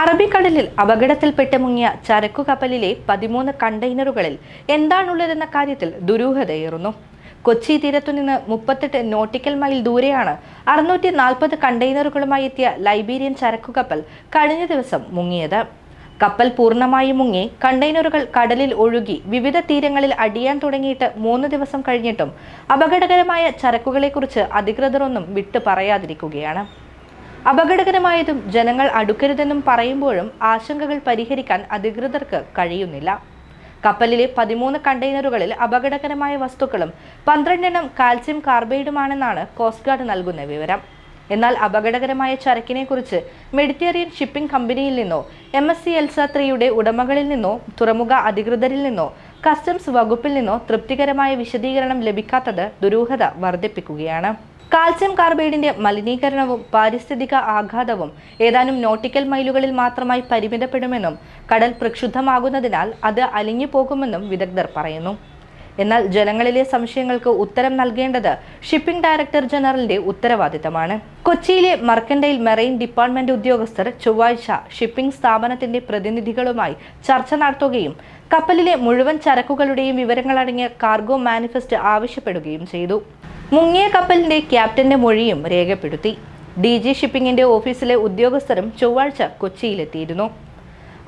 അറബിക്കടലിൽ അപകടത്തിൽപ്പെട്ട് മുങ്ങിയ ചരക്കു കപ്പലിലെ പതിമൂന്ന് കണ്ടെയ്നറുകളിൽ എന്താണുള്ളതെന്ന കാര്യത്തിൽ ദുരൂഹതയേറുന്നു. കൊച്ചി തീരത്തുനിന്ന് മുപ്പത്തെട്ട് നോട്ടിക്കൽ മൈൽ ദൂരെയാണ് അറുന്നൂറ്റി നാൽപ്പത് കണ്ടെയ്നറുകളുമായി എത്തിയ ലൈബീരിയൻ ചരക്കു കപ്പൽ കഴിഞ്ഞ ദിവസം മുങ്ങിയത്. കപ്പൽ പൂർണമായും മുങ്ങി കണ്ടെയ്നറുകൾ കടലിൽ ഒഴുകി വിവിധ തീരങ്ങളിൽ അടിയാൻ തുടങ്ങിയിട്ട് മൂന്ന് ദിവസം കഴിഞ്ഞിട്ടും അപകടകരമായ ചരക്കുകളെക്കുറിച്ച് അധികൃതരൊന്നും വിട്ടു പറയാതിരിക്കുകയാണ്. അപകടകരമായതും ജനങ്ങൾ അടുക്കരുതെന്നും പറയുമ്പോഴും ആശങ്കകൾ പരിഹരിക്കാൻ അധികൃതർക്ക് കഴിയുന്നില്ല. കപ്പലിലെ പതിമൂന്ന് കണ്ടെയ്നറുകളിൽ അപകടകരമായ വസ്തുക്കളും പന്ത്രണ്ടെണ്ണം കാൽസ്യം കാർബൈഡുമാണെന്നാണ് കോസ്റ്റ് ഗാർഡ് നൽകുന്ന വിവരം. എന്നാൽ അപകടകരമായ ചരക്കിനെക്കുറിച്ച് മെഡിറ്റേറിയൻ ഷിപ്പിംഗ് കമ്പനിയിൽ നിന്നോ എം എസ് സി എൽസ ത്രീയുടെ ഉടമകളിൽ നിന്നോ തുറമുഖ അധികൃതരിൽ നിന്നോ കസ്റ്റംസ് വകുപ്പിൽ നിന്നോ തൃപ്തികരമായ വിശദീകരണം ലഭിക്കാത്തത് ദുരൂഹത വർദ്ധിപ്പിക്കുകയാണ്. കാൽസ്യം കാർബൈഡിന്റെ മലിനീകരണവും പാരിസ്ഥിതിക ആഘാതവും ഏതാനും നോട്ടിക്കൽ മൈലുകളിൽ മാത്രമായി പരിമിതപ്പെടുമെന്നും കടൽ പ്രക്ഷുബ്ധമാകുന്നതിനാൽ അത് അലിഞ്ഞു പോകുമെന്നും വിദഗ്ധർ പറയുന്നു. എന്നാൽ ജനങ്ങളിലെ സംശയങ്ങൾക്ക് ഉത്തരം നൽകേണ്ടത് ഷിപ്പിംഗ് ഡയറക്ടർ ജനറലിന്റെ ഉത്തരവാദിത്തമാണ്. കൊച്ചിയിലെ മർക്കൻഡൈൽ മെറൈൻ ഡിപ്പാർട്ട്മെന്റ് ഉദ്യോഗസ്ഥർ ചൊവ്വാഴ്ച ഷിപ്പിംഗ് സ്ഥാപനത്തിന്റെ പ്രതിനിധികളുമായി ചർച്ച നടത്തുകയും കപ്പലിലെ മുഴുവൻ ചരക്കുകളുടെയും വിവരങ്ങളടങ്ങിയ കാർഗോ മാനിഫെസ്റ്റ് ആവശ്യപ്പെടുകയും ചെയ്തു. മുങ്ങിയ കപ്പലിന്റെ ക്യാപ്റ്റന്റെ മൊഴിയും രേഖപ്പെടുത്തി. ഡി ജി ഷിപ്പിംഗിന്റെ ഓഫീസിലെ ഉദ്യോഗസ്ഥരും ചൊവ്വാഴ്ച കൊച്ചിയിലെത്തിയിരുന്നു.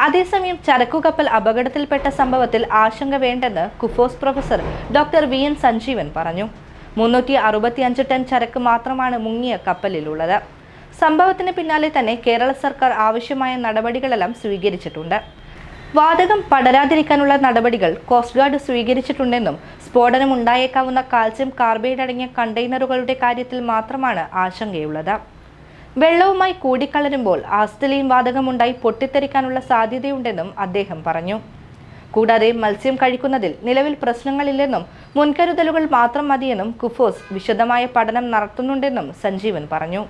അതേസമയം ചരക്കു കപ്പൽ അപകടത്തിൽപ്പെട്ട സംഭവത്തിൽ ആശങ്ക വേണ്ടെന്ന് KUFOS professor doctor V. N. Sanjeevan പറഞ്ഞു. മുന്നൂറ്റി അറുപത്തിയഞ്ച് ടൺ ചരക്ക് മാത്രമാണ് മുങ്ങിയ കപ്പലിലുള്ളത്. സംഭവത്തിന് പിന്നാലെ തന്നെ കേരള സർക്കാർ ആവശ്യമായ നടപടികളെല്ലാം സ്വീകരിച്ചിട്ടുണ്ട്. വാതകം പടരാതിരിക്കാനുള്ള നടപടികൾ കോസ്റ്റ് ഗാർഡ് സ്വീകരിച്ചിട്ടുണ്ടെന്നും സ്ഫോടനം ഉണ്ടായേക്കാവുന്ന കാൽസ്യം കാർബൈഡ് അടങ്ങിയ കണ്ടെയ്നറുകളുടെ കാര്യത്തിൽ മാത്രമാണ് ആശങ്കയുള്ളത്. വെള്ളവുമായി കൂടിക്കലരുമ്പോൾ ആസ്തലീൻ വാതകമുണ്ടായി പൊട്ടിത്തെറിക്കാനുള്ള സാധ്യതയുണ്ടെന്നും അദ്ദേഹം പറഞ്ഞു. കൂടാതെ മത്സ്യം കഴിക്കുന്നതിൽ നിലവിൽ പ്രശ്നങ്ങളില്ലെന്നും മുൻകരുതലുകൾ മാത്രം മതിയെന്നും കുഫോസ് വിശദമായ പഠനം നടത്തുന്നുണ്ടെന്നും സഞ്ജീവൻ പറഞ്ഞു.